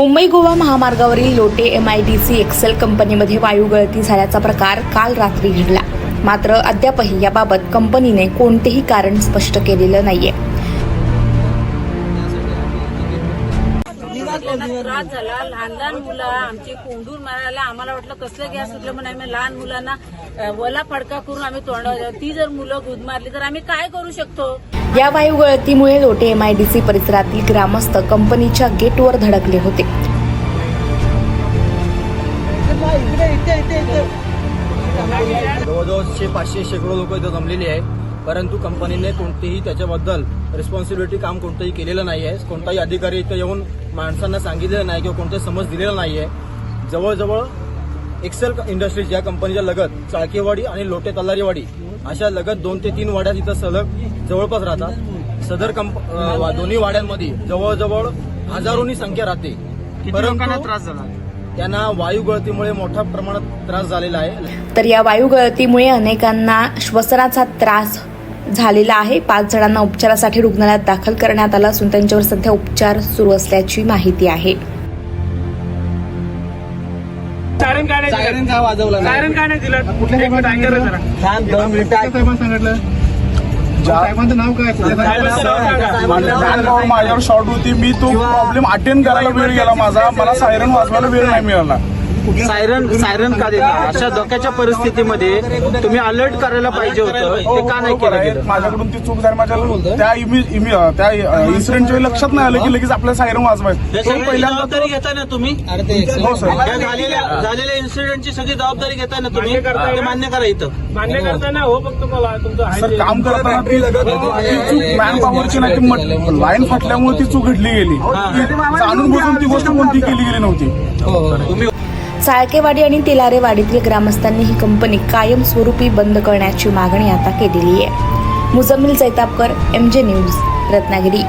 मुंबई गोवा महामार्गावरील Lote M I D C Excel कंपनीमध्ये वायू गळती झाल्याचा प्रकार काल रात्री घडला. मात्र अद्यापही याबाबत कंपनीने कोणतेही कारण स्पष्ट केलेलं नाहीये. त्रास झाला. लहान लहान मुलं आमचे कोंडूर मारायला आम्हाला वाटलं कसलं गॅस सुटलं म्हणून आम्ही लहान मुलांना वला फडका करून आम्ही तोंडावर ती जर मुलं गुद मारली तर आम्ही काय करू शकतो? या वायू गळतीमुळे Lote M I D C परिसरातील ग्रामस्थ कंपनीच्या गेटवर धडकले होते. जवळजवळशे पाचशे शेकडो लोक इथं जमलेली आहे परंतु कंपनीने कोणतेही त्याच्याबद्दल रिस्पॉन्सिबिलिटी काम कोणतंही केलेलं नाही आहे कोणताही अधिकारी इथं येऊन माणसांना सांगितलेलं नाही किंवा कोणते समज दिलेला नाही आहे जवळजवळ एक्सेल इंडस्ट्रीज या कंपनीच्या लगत चाळकेवाडी आणि लोटे तल्लारीवाडी अशा लगत दोन ते तीन वाड्यात इथं सलग जवळपास राहतात. सदर कंप दोन्ही वाड्यांमध्ये जवळजवळ हजारोनी संख्या राहते. परंतु त्रास झाला? त्यांना वायू गळतीमुळे मोठ्या प्रमाणात त्रास झालेला आहे. तर या वायू गळतीमुळे अनेकांना श्वसनाचा त्रास झालेला आहे. पाच जणांना उपचारासाठी रुग्णालयात दाखल करण्यात आलं असून त्यांच्यावर सध्या उपचार सुरू असल्याची माहिती आहे. सायरन काय नाही सायरन का वाजवला दिलं? सायरन काय नाही दिलं? एक मिनिट ऐका रे जरा. थांब, दोन मिनिटं ऐक. साहेबांचं नाव काय? साहेबांचं नाव सांगा. लहान भाऊ माझ्यावर शॉर्ट होती. मी तो प्रॉब्लेम अटेंड करायला वेळ गेला माझा. मला सायरन वाजवायला वेळ नाही मिळाला. सायरन सायरन का देता? अशा धोक्याच्या परिस्थितीमध्ये तुम्ही अलर्ट करायला पाहिजे होतं. ते का नाही केलं गेलं? माझ्याकडून ती चूक झाली. माझ्या त्या त्या इन्सिडेंटच्या लक्षात नाही आलं की लगेच आपल्या सायरन वाजवायचं हे तो सगळी पहिल्यांदा जबाबदारी घेताय ना तुम्ही? हो सर. या झालेल्या झालेल्या इन्सिडेंटची सगळी जबाबदारी घेताय ना तुम्ही? मान्य ते करा इथं. मान्य करताना हो फक्त मला तुमचं आहे सर ते. काम करताना ती ती चूक मॅन पॉवरची नाही ती लाईन फाटल्यामुळे ती चूक घडली गेली. ती जाणून बुजून ती गोष्ट कोणती केली गेली नव्हती? तुम्ही साळकेवाडी आणि तिलारेवाडीतील ग्रामस्थांनी ही कंपनी कायमस्वरूपी बंद करण्याची मागणी आता केलेली आहे. Mujammil Jaitapkar MJ news Ratnagiri.